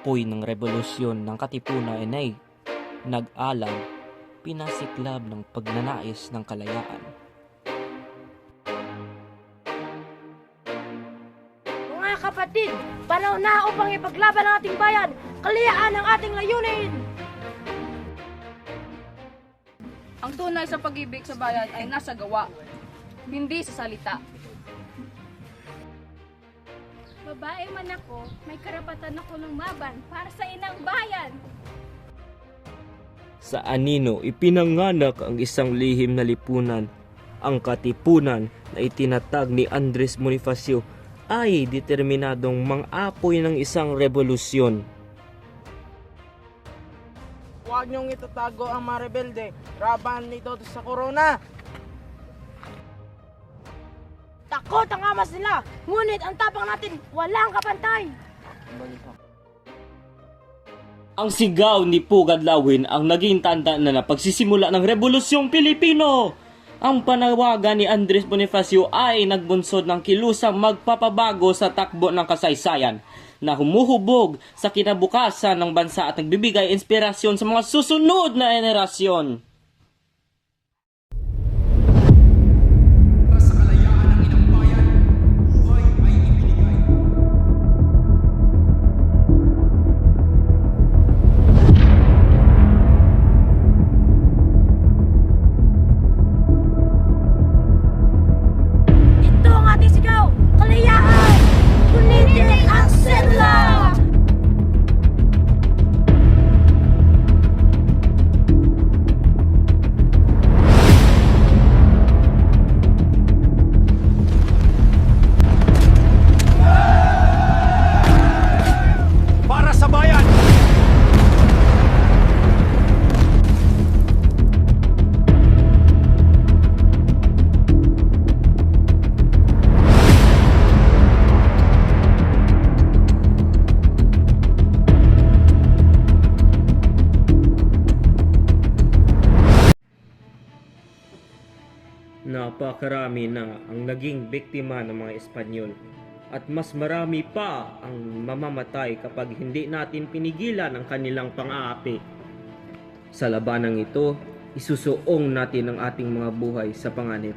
Apoy ng revolusyon ng Katipunan ay nag-alag, pinasiklab ng pagnanais ng kalayaan. Mga kapatid, panahon na upang ipaglaban ang ating bayan, kalayaan ang ating layunin! Ang tunay sa pag-ibig sa bayan ay nasa gawa, hindi sa salita. Babae man ako, may karapatan ako ng maban para sa inang bayan. Sa anino ipinanganak ang isang lihim na lipunan. Ang katipunan na itinatag ni Andres Bonifacio ay determinadong mang-apoy ng isang revolusyon. Huwag niyong itatago ang mga rebelde. Raban nito sa corona. Takot ang amas nila, ngunit ang tapang natin walang kapantay! Ang sigaw ni Pugad Lawin ang naging tanda na na pagsisimula ng Rebolusyong Pilipino. Ang panawagan ni Andres Bonifacio ay nagbunsod ng kilusang magpapabago sa takbo ng kasaysayan na humuhubog sa kinabukasan ng bansa at nagbibigay inspirasyon sa mga susunod na henerasyon. Napakarami na ang naging biktima ng mga Espanyol at mas marami pa ang mamamatay kapag hindi natin pinigilan ang kanilang pang-aapi. Sa labanang ito, isusuong natin ang ating mga buhay sa panganib.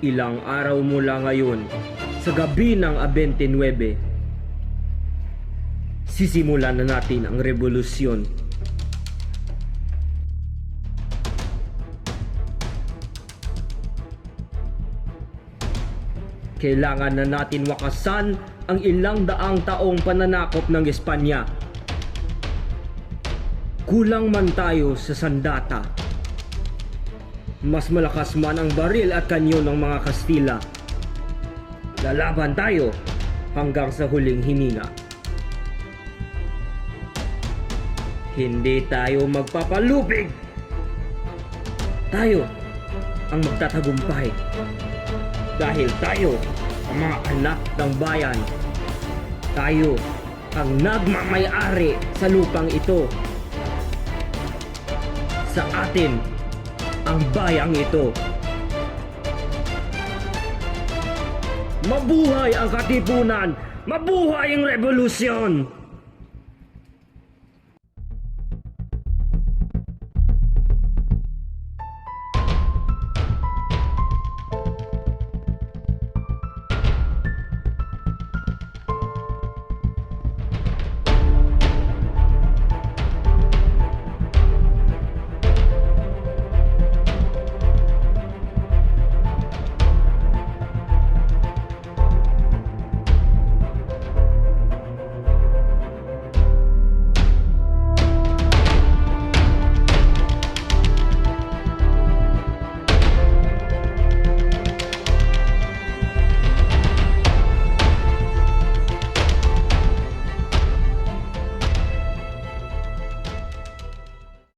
Ilang araw mula ngayon, sa gabi ng 29, sisimulan na natin ang revolusyon Kailangan na natin wakasan ang ilang daang taong pananakop ng Espanya. Kulang man tayo sa sandata. Mas malakas man ang baril at kanyo ng mga Kastila. Lalaban tayo hanggang sa huling hininga. Hindi tayo magpapalupig! Tayo ang magtatagumpay dahil tayo ang mga anak ng bayan. Tayo ang nagmamayari sa lupang ito. Sa atin ang bayang ito. Mabuhay ang katipunan! Mabuhay ang revolusyon!